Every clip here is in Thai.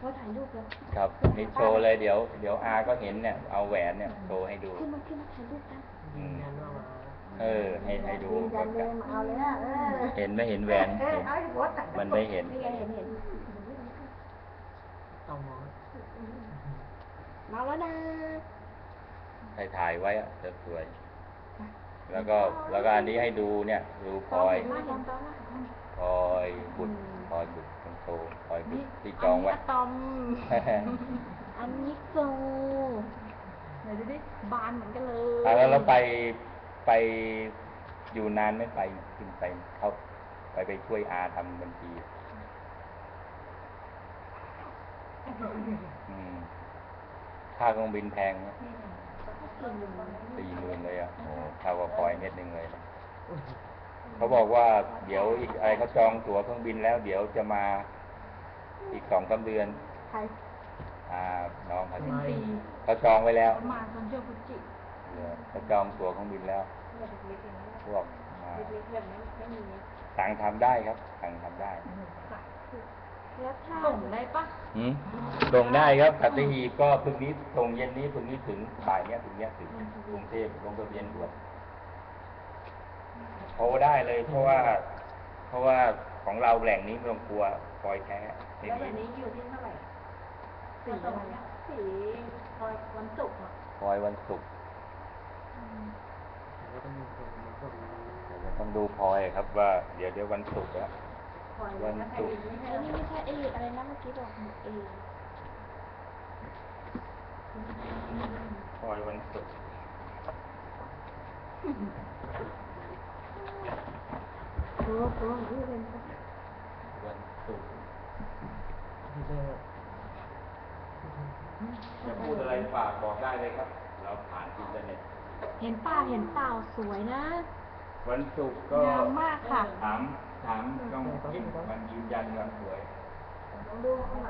พอถ่ายรูปแล้วครับนี่โชว์เลยเดี๋ยวเดี๋ยวอาก็เห็นเนี่ย เอาแหวนเนี่ยโชว์ให้ดูขึ้นมาขึ้นมาถ่ายรูปกันอืมยันว่ามาเออ ให้ให้ดูยืนยันเลยมาเอาเลยนะเออเห็นไม่เห็นแหวนเออเห็นเอาให้หมดอะมันไม่เห็นนี่ไงเห็นเห็นต้องมองมาแล้วนะถ่ายถ่ายไว้อะจะสวย แล้วก็แล้วก็อันนี้ให้ดูเนี่ย ดูพลอยมาเห็นตอนนะพลอยบุตรพลอยบุตรคน โตพลอยบุตรที่จองไว้นนี้อะตอม อันนี้โซไหนดูดิ บานเหมือนกันเลยอะแล้วเราไปไปอยู่นานไม่ไปขึ้นไปเขาไปไปช่วยอาทำบัญชีอืมค่าเครื่องบินแพงนะสี่หมื่นเลยอะโอ้เท่ากับพลอยเม็ดหนึ่งเลยนะ เขาบอกว่าเดี๋ยวอีกอะไรเขาจองตั๋วเครื่องบินแล้ว เดี๋ยวจะมาอีกสองสามเดือนใครอ่าน้องเขาสิ้นปีเขาจองไว้แล้วมาตอนเชื่อพุจิเออเขาจองตั๋วเครื่องบินแล้วพวกมาเล็กๆแบบนี้ไม่มีสั่งทำได้ครับสั่งทำได้แล้วถ้าส่งได้ปะหืมส่งได้ครับสัตหีบก็พรุ่งนี้ส่งเย็นนี้พรุ่งนี้ถึงบ่ายเนี้ยถึงเนี้ยถึงกรุงเทพลงทะเบียนด่วน โทรได้เลย เพราะว่า เพราะว่าของเราแหล่งนี้ไม่ต้องกลัวปล่อยแท้ไม่แล้วมีแบบนี้อยู่ที่เท่าไหร่สีอะไรอะสีพอวันศุกร์อะปล่อยวันศุกร์แล้วก็มีคนมาส่งเดี๋ยวต้องดูพลอยครับ ว่าเดี๋ยวเดี๋ยววันศุกร์แล้วปล่อยวันแล้วใครศุกดีร์ ไม่ไอ้ให้นี่ไม่ใช่เออะไรนะเมื่อกี้บอกเอปล่อยวันศุกร์ตั วตัวที่เป็นวันศุกร์ที่เลิกจะพูดอะไรฝากบอกได้เลยครับ เราผ่านอินเทอร์เน็ต เห็นเปล่าเห็นเปล่าสวยนะวันศุกร์ก็งามมากค่ะ ถามถามต้องคิดมันยืนยันวันสวยลองดูข้างไหน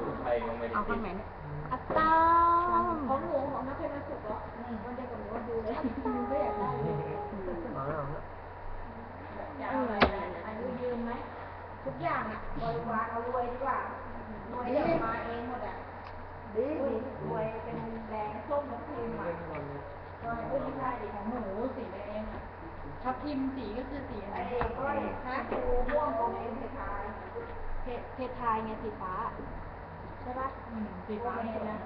รูปไทยก็ไม่ได้เอาติข้างดไหนเนี่ยอัตตอม ของหนูของนักเรียนวันศุกร์เหรอวันเดียวกับหนูดูเลยไม่อยากได้เลย มาแล้วนะ อยากอะไรอายุยืนไหมทุกอย่างอะบริวารเอารวยดีกว่ารวยเดี๋ยวมาเองหมดอะดีดีรวยเป็นแดงส้มน้ำพิมพ์อะรวยไม่ได้ดิ ของหนูสีแดงอะทับทิมสีก็คือสีอะไรไอ้ก้อยฮะครูม่วงของเอ็มเพทายเพเพทายไงสีฟ้าใช่ปะอืมสีฟ้าเลยนะ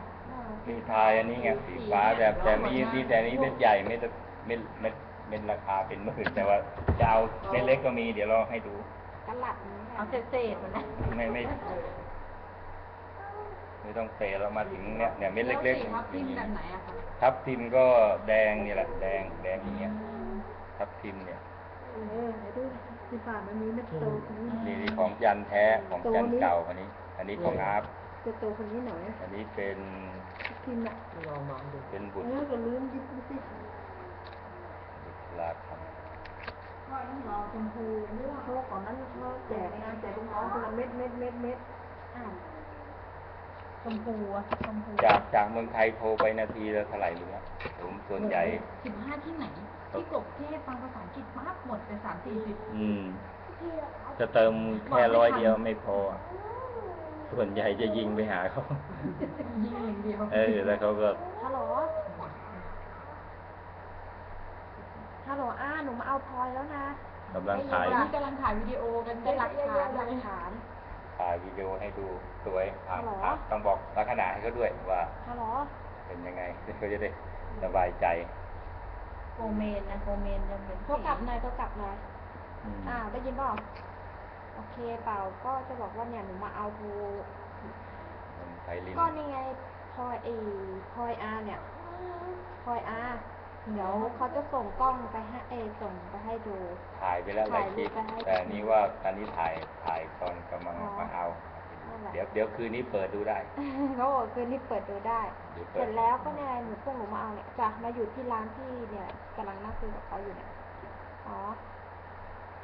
มีทายอันนี้ไงสีฟ้าแต่แต่มีมีแต่นี้เม็ดใหญ่เม็ดเม็ดเม็ดเม็ดราคาเป็นหมื่นแต่ว่าจะเอาเม็ดเล็กก็มีเดี๋ยวเราให้ดูกระหลัดนี้เอาเศษๆมันนะไม่ไม่ ไม่ต้องเตะเรามาถึงเนี่ยเนี่ยเม็ดเล็กแล้วสีทับทิมๆแบบไหนอะคะทับทิมก็แดงนี่แหละ แดงแดงอย่างเงี้ยทับทิมเนี่ยเออเดี๋ยวดูสีฟ้ามันมีเม็ดโตคนนี้นี่นี่ของจันแท้ของจันเก่าอันนี้ อันนี้ของอาร์ตจะโตคนนี้หน่อยอันนี้เป็นกินอะลองมองดูเป็นบุตรเออก็ลืมยิบดูสิลาคว่าน้องเราชมพูนี่ว่าเขาก่อนนั้นเขาแจกงานแจกลูกน้องคนละเม็ดเม็ดเม็ดเม็ดอ่าว ชมพูอะชมพูำจากจากเมืองไทยโทรไปนาทีละเท่าไหร่รู้ไหมผมส่วนใหญ่ สิบห้าที่ไหน ที่กบเทศฟังภาษาอังกฤษปั๊บหมดไปสามสี่สิบอืม จะเติมแค่ร้อยเดียวไม่พอ ส่วนใหญ่จะยิงไปหาเขายิงอย่างเดียวเออแล้วเขาก็ฮัลโหลฮัลโหลอ้าหนูมาเอาพลอยแล้วนะกำลังถ่ายนี่กำลังถ่ายวิดีโอกันได้หลักฐานหลักฐาน ถ่ายวิดีโอให้ดูสวยอะฮัลโหล อะต้องบอกลักษณะให้เขาด้วยว่าฮัลโหลเป็นยังไงเขาจะได้สบายใจโกเมนนะโกเมนยังเป็นโทรกลับหน่อยโทรกลับหน่อย อืมอ้าวได้ยินเปล่าโอเคเปล่าก็จะบอกว่าเนี่ยหนูมาเอาภูไทยลินก็นี่ไงพลอยเอพลอยอาเนี่ยพลอยอา เดี๋ยวเขาจะส่งกล้องไปให้เอส่งไปให้ดู ถ่ายไปแล้วหลายคลิปถ่ายรูปไปให้แต่อันนี้ว่าตอนนี้ถ่ายถ่ายตอนกำลังอ๋อมาเอา นั่นแหละ เดี๋ยวเดี๋ยวคืนนี้เปิดดูได้ เขาบอกคืนนี้เปิดดูได้ เดี๋ยวเสเปิร็ดจแล้วก็เนี่ยหนูพวกหนูมาเอาเนี่ยจ้ะมาอยู่ที่ร้านที่เนี่ยกำลังนั่งคุยกับเขาอยู่เนี่ยอ๋อ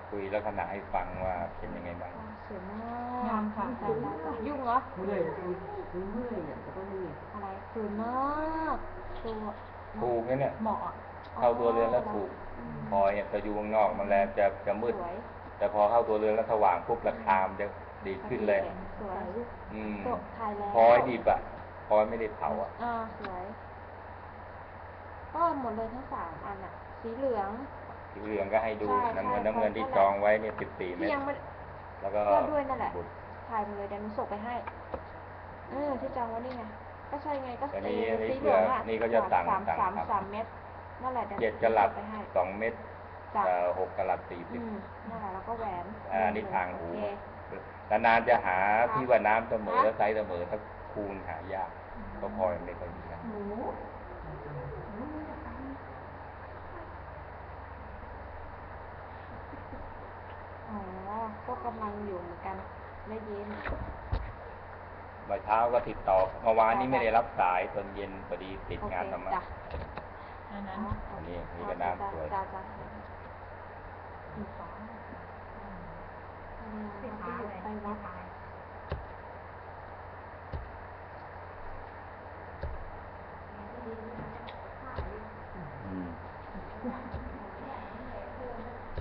คุยลักษณะให้ฟังว่าเป็นยังไงบ้าง สวยมากงามค่ะ ยุ่งเหรอ เมื่อยคือเมื่อยเนี่ยก็ต้องมีอะไรสวยมากตัว ถูกนะเนี่ยเหมาะอะเข้าตัวเรือนแล้วถูกอืมพอเนี่ยจะอยู่ข้างนอกมันแล้วจะจะมืดสวยแต่พอเข้าตัวเรือนแล้วสว่างปุ๊บราคามันจะดีขึ้นเลยสวยอืมโตะถ่ายแล้วพลอยดิบอะพลอยไม่ได้เผาอะอ่าสวยก็หมดเลยทั้งสามอันอะ สีเหลือง สีเหลืองก็ให้ดูใช่น้ำเงินใช่น้ำเงินที่นั่นแหละจองไว้เนี่ยสิบสี่เมที่ตรยังไม่แล้วก็ก็ด้วยนั่นแหละบุตรถ่ายมาเลยเดี๋ยวหนูส่งไปให้ เออที่จองไว้นี่ไง ก็ใช่ไงก็แต่เอนี่อนี่สีเหลืองอะนี่ก็จะสั่งสามสั่งสามครับ สามเม็ดนั่นแหละเดี๋ยวเจ็ดกะลัดส่งไปให้สองเม็ดจ้ะเอ่อหกกะลัดสี่สิอืบ มนั่นแหละแล้วก็แหวนอ่านี่ทางหู โอเคนานๆจะหาที่ว่าน้ำเสมอฮะและไซส์เสมอถ้าคูณหายากก็พลอยไม่ค่อยมีนะหมูอ๋อก็กำลังอยู่เหมือนกันไม่เย็นเมื่อเช้าก็ติดต่อเมื่อวานนี้ไม่ได้รับสายตอนเย็นพอดีติดโอเคงานธรรมะจ้ะอันนั้นอันนี้นี่ก็น้ำสวยจ้าจ้าสีฟ้าอืมสีฟ้าเลยไปวัดสีฟ้า